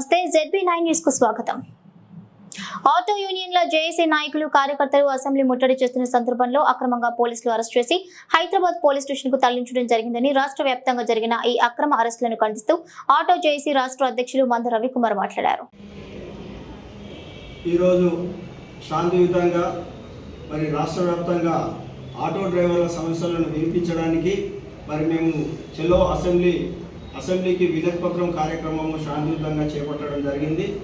నమస్తే ZB nine న్యూస్కు స్వాగతం. ఆటో యూనియన్ల జేఏసీ నాయకులు కార్యకర్తలు అసెంబ్లీ ముట్టడి చేస్తున్న సందర్భంలో అక్రమంగా పోలీసులు అరెస్ట్ చేసి హైదరాబాద్ పోలీస్ స్టేషన్కు తరలించడం జరిగిందని రాష్ట్ర వ్యాప్తంగా జరిగిన ఈ అక్రమ అరెస్టులను ఖండిస్తూ ఆటో జేఏసీ రాష్ట్ర అధ్యక్షులు మంద రవికుమార్ మాట్లాడారు. ఈరోజు శాంతియుతంగా మరి రాష్ట్ర వ్యాప్తంగా ఆటో డ్రైవర్ల సమస్యలను వినిపించడానికి మరి మేము చెలో అసెంబ్లీ అసెంబ్లీకి వినతి కార్యక్రమము శాంతియుతంగా చేపట్టడం జరిగింది.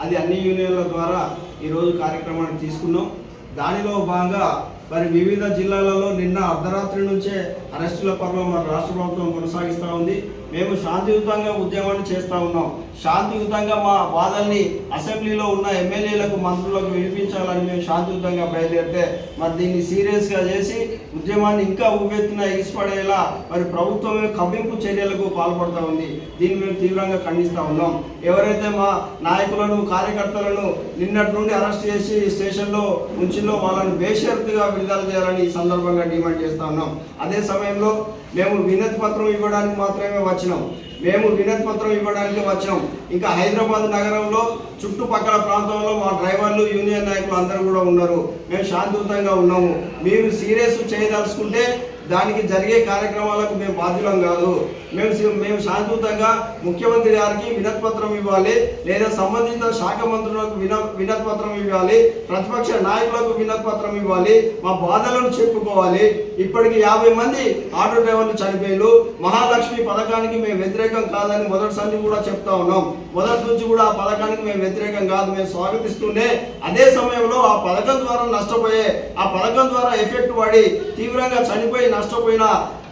అది అన్ని యూనియన్ల ద్వారా ఈరోజు కార్యక్రమాన్ని తీసుకున్నాం. దానిలో భాగంగా మరి వివిధ జిల్లాలలో నిన్న అర్ధరాత్రి నుంచే అరెస్టుల పర్వం మన రాష్ట్ర ప్రభుత్వం కొనసాగిస్తూ ఉంది. మేము శాంతియుతంగా ఉద్యమాన్ని చేస్తూ ఉన్నాం. శాంతియుతంగా మా వాదల్ని అసెంబ్లీలో ఉన్న ఎమ్మెల్యేలకు మంత్రులకు వినిపించాలని మేము శాంతియుతంగా బయలుదేరితే మరి దీన్ని సీరియస్గా చేసి ఉద్యమాన్ని ఇంకా ఉవ్వెత్తున ఎగిసిపడేలా మరి ప్రభుత్వమే కవ్వింపు చర్యలకు పాల్పడుతూ ఉంది. దీన్ని మేము తీవ్రంగా ఖండిస్తూ ఉన్నాం. ఎవరైతే మా నాయకులను కార్యకర్తలను నిన్నటి నుండి అరెస్ట్ చేసి స్టేషన్లో ఉంచిందో వాళ్ళని బేషరతుగా విడుదల చేయాలని ఈ సందర్భంగా డిమాండ్ చేస్తూ ఉన్నాం. అదే సమయంలో మేము వినతి పత్రం ఇవ్వడానికి మాత్రమే వచ్చినాం. మేము వినతి పత్రం ఇవ్వడానికి వచ్చినాం. ఇంకా హైదరాబాద్ నగరంలో చుట్టుపక్కల ప్రాంతంలో మా డ్రైవర్లు యూనియన్ నాయకులు అందరూ కూడా ఉన్నారు. మేము శాంతియుతంగా ఉన్నాము. మీరు సీరియస్ చేయదలుచుకుంటే దానికి జరిగే కార్యక్రమాలకు మేము బాధ్యులం కాదు. మేము మేము శాంతియుతంగా ముఖ్యమంత్రి గారికి వినత్పత్రం ఇవ్వాలి లేదా సంబంధిత శాఖ మంత్రులకు విన వినతిపత్రం ఇవ్వాలి ప్రతిపక్ష నాయకులకు వినతిపత్రం ఇవ్వాలి మా బాధలను చెప్పుకోవాలి. ఇప్పటికి యాభై మంది ఆటో డ్రైవర్లు చనిపోయారు మహాలక్ష్మి పథకానికి మేము వ్యతిరేకం కాదని మొదటిసారి కూడా చెప్తా ఉన్నాం. మొదటి నుంచి కూడా ఆ పథకానికి మేము వ్యతిరేకం కాదు. మేము స్వాగతిస్తూనే అదే సమయంలో ఆ పథకం ద్వారా నష్టపోయే ఆ పథకం ద్వారా ఎఫెక్ట్ పడి తీవ్రంగా చనిపోయి నష్టపోయిన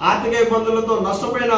ఆర్థిక ఇబ్బందులతో నష్టపోయిన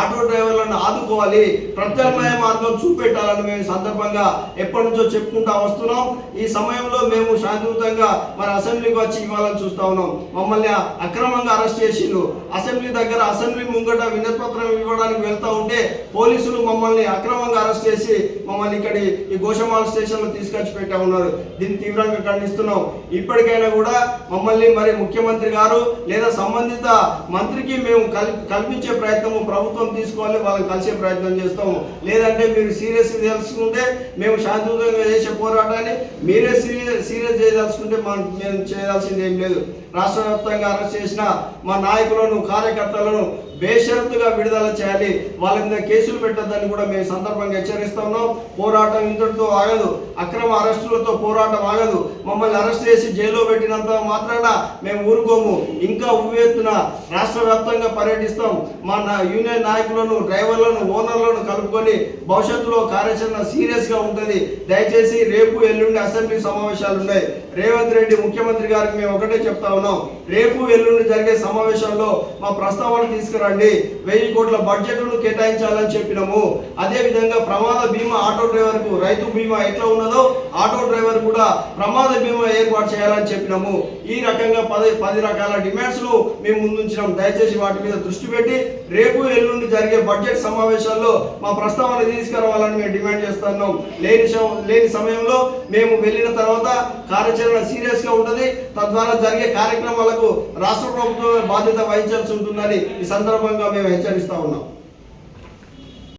ఆటో డ్రైవర్లను ఆదుకోవాలి. ప్రత్యామ్నాయ మార్గం చూపెట్టాలని మేము సందర్భంగా ఎప్పటి నుంచో చెప్పుకుంటా వస్తున్నాం. ఈ సమయంలో మేము శాంతియుతంగా మరి అసెంబ్లీకి వచ్చి ఇవ్వాలని చూస్తా ఉన్నాం. మమ్మల్ని అక్రమంగా అరెస్ట్ చేసిండు అసెంబ్లీ దగ్గర అసెంబ్లీ ముంగట వినతిపత్రం ఇవ్వడానికి వెళ్తా ఉంటే పోలీసులు మమ్మల్ని అక్రమంగా అరెస్ట్ చేసి మమ్మల్ని ఇక్కడి ఈ గోషమాల స్టేషన్లో తీసుకొచ్చి పెట్టా ఉన్నారు. దీన్ని తీవ్రంగా ఖండిస్తున్నాం. ఇప్పటికైనా కూడా మమ్మల్ని మరి ముఖ్యమంత్రి గారు లేదా సంబంధిత మంత్రికి మేము కల్ కల్పించే ప్రయత్నము ప్రభుత్వం తీసుకోవాలి వాళ్ళని కలిసే ప్రయత్నం చేస్తాము. లేదంటే మీరు సీరియస్ తెలుసుకుంటే మేము శాంతియుతంగా చేసే పోరాటాన్ని మీరే సీరియస్ సీరియస్ చేయదలుచుకుంటే మనం మేము చేయాల్సింది ఏం లేదు. రాష్ట్ర వ్యాప్తంగా అరెస్ట్ చేసిన మా నాయకులను కార్యకర్తలను బేషరతుగా విడుదల చేయాలి. వాళ్ళ మీద కేసులు పెట్టద్దని కూడా మేము సందర్భంగా హెచ్చరిస్తా ఉన్నాం. పోరాటం ఇంతటితో ఆగదు. అక్రమ అరెస్టులతో పోరాటం ఆగదు. మమ్మల్ని అరెస్ట్ చేసి జైల్లో పెట్టినంత మాత్రాన మేము ఊరుకోము. ఇంకా ఉవ్వెత్తున రాష్ట్ర వ్యాప్తంగా పర్యటిస్తాం. మా నా యూనియన్ నాయకులను డ్రైవర్లను ఓనర్లను కలుపుకొని భవిష్యత్తులో కార్యాచరణ సీరియస్గా ఉంటుంది. దయచేసి రేపు ఎల్లుండి అసెంబ్లీ సమావేశాలు ఉన్నాయి రేవంత్ రెడ్డి ముఖ్యమంత్రి గారికి మేము ఒకటే చెప్తా ఉన్నాం. రేపు ఎల్లుండి జరిగే సమావేశంలో మా ప్రస్తావన తీసుకురండి. వెయ్యి కోట్ల బడ్జెట్ను కేటాయించాలని చెప్పినాము. అదే విధంగా ప్రమాద బీమా ఆటో డ్రైవర్కు రైతు బీమా ఎట్లా ఉన్నదో ఆటో డ్రైవర్ కూడా ప్రమాద బీమా ఏర్పాటు చేయాలని చెప్పినాము. ఈ రకంగా పది పది రకాల డిమాండ్స్ను మేము ముందుంచినాం. దయచేసి వాటి మీద దృష్టి పెట్టి రేపు ఎల్లుండి జరిగే బడ్జెట్ సమావేశాల్లో మా ప్రస్తావన తీసుకురావాలని మేము డిమాండ్ చేస్తున్నాం. లేని లేని సమయంలో మేము వెళ్ళిన తర్వాత కార్యాచరణ సీరియస్గా ఉంటుంది. తద్వారా జరిగే కార్యక్రమాలకు రాష్ట్ర ప్రభుత్వం బాధ్యత వహించాల్సి ఉంటుందని ఈ సందర్భంగా మేము హెచ్చరిస్తూ ఉన్నాం.